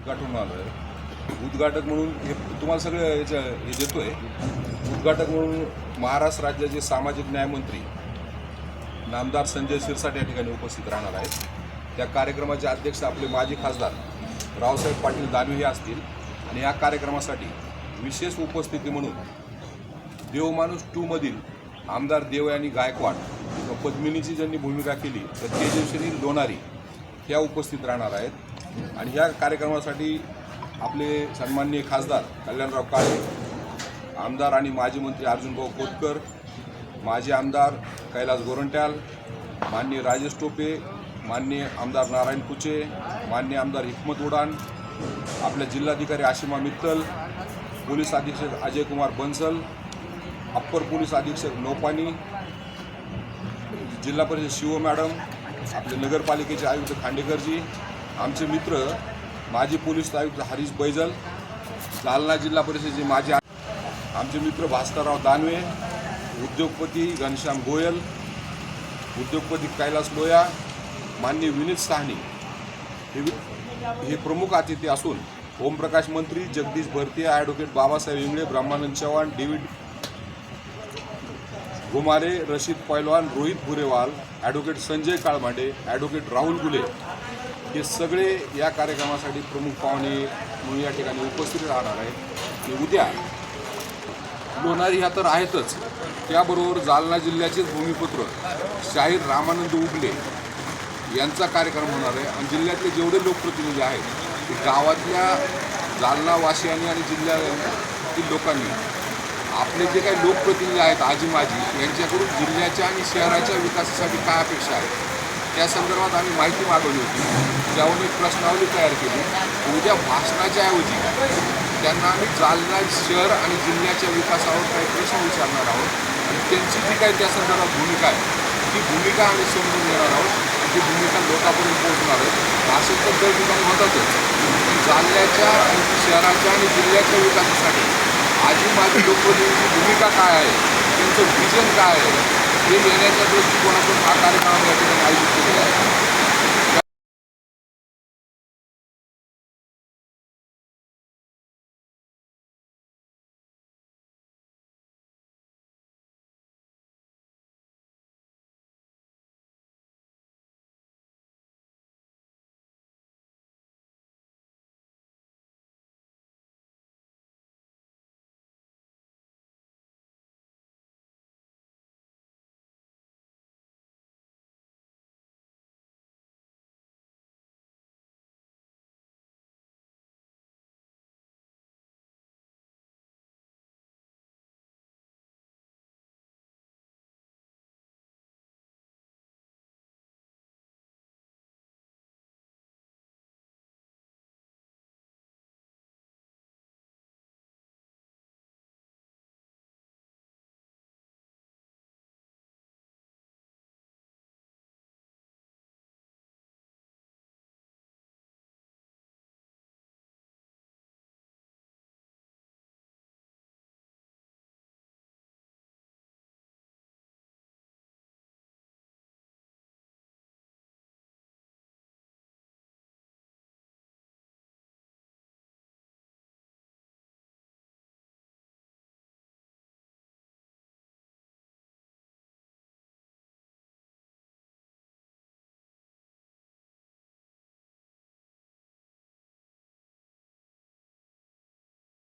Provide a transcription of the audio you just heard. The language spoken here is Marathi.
उद्घाटन आलो आहे उद्घाटक म्हणून हे तुम्हाला सगळं याच्या हे देतोय. उद्घाटक म्हणून महाराष्ट्र राज्याचे सामाजिक न्यायमंत्री नामदार संजय शिरसाट या ठिकाणी उपस्थित राहणार आहेत. त्या कार्यक्रमाचे अध्यक्ष आपले माजी खासदार रावसाहेब पाटील दानवे हे असतील. आणि या कार्यक्रमासाठी विशेष उपस्थिती म्हणून देवमाणूस टूमधील आमदार देवयानी गायकवाड किंवा पद्मिनीची ज्यांनी भूमिका केली तर तेजस्विनी लोणारी त्या उपस्थित राहणार आहेत. आणि ह्या कार्यक्रमासाठी आपले सन्माननीय खासदार कल्याणराव काळे आमदार आणि माजी मंत्री अर्जुनभाऊ खोतकर माजी आमदार कैलास गोरंट्याल माननीय राजेश टोपे माननीय आमदार नारायण कुचे मान्य आमदार हिकमत उडान आपल्या जिल्हाधिकारी आशिमा मित्तल पोलीस अधीक्षक अजय कुमार बन्सल अप्पर पोलीस अधीक्षक नौपानी जिल्हा परिषद शिव मॅडम आपले नगरपालिकेचे आयुक्त खांडेकरजी आमचे मित्र माजी पोलीस आयुक्त हरीश बैजल जालना जिल्हा परिषदेचे माजी आमचे मित्र भास्करराव दानवे उद्योगपती घनश्याम गोयल उद्योगपती कैलास लोया मान्य विनीत साहनी. हे हे प्रमुख अतिथी असून Omprakash Mantri Jagdish Bharati advocate Babasaheb Ingale Brahmanand Chavan David Ghumare Rashid Pailwan Rohit Bhurewal advocate Sanjay Kalbhande advocate Rahul Gule हे सगळे या कार्यक्रमासाठी प्रमुख पाहुणे म्हणून या ठिकाणी उपस्थित राहणार आहेत. आणि उद्या लोणारी ह्या तर आहेतच. त्याबरोबर जालना जिल्ह्याचेच भूमिपुत्र शाहीर रामानंद उगले यांचा कार्यक्रम होणार आहे. आणि जिल्ह्यातले जेवढे लोकप्रतिनिधी आहेत ते गावातल्या जालनावासियांनी आणि जिल्ह्यातील लोकांनी आपले जे काही लोकप्रतिनिधी आहेत आजी माजी यांच्याकडून जिल्ह्याच्या आणि शहराच्या विकासासाठी काय अपेक्षा आहेत? त्या संदर्भात आम्ही माहिती मागवली होती. त्यावर एक प्रश्नावली तयार केली. उद्या भाषणाच्या ऐवजी त्यांना आम्ही जालना शहर आणि जिल्ह्याच्या विकासावर काही प्रश्न विचारणार आहोत. आणि त्यांची जी काही त्या संदर्भात भूमिका आहे ती भूमिका आम्ही समजून घेणार आहोत. आणि ती भूमिका लोकांपर्यंत पोहोचणार आहोत भाषण तर दर ठिकाणी होतातच जालन्याच्या आणि शहराच्या आणि जिल्ह्याच्या विकासासाठी आजी माझी लोकप्रतिनिधीची भूमिका काय आहे? त्यांचं विजन काय आहे? हे देण्याच्या दृष्टिकोनातून हा कार्यक्रम या ठिकाणी आयोजित केलेला आहे.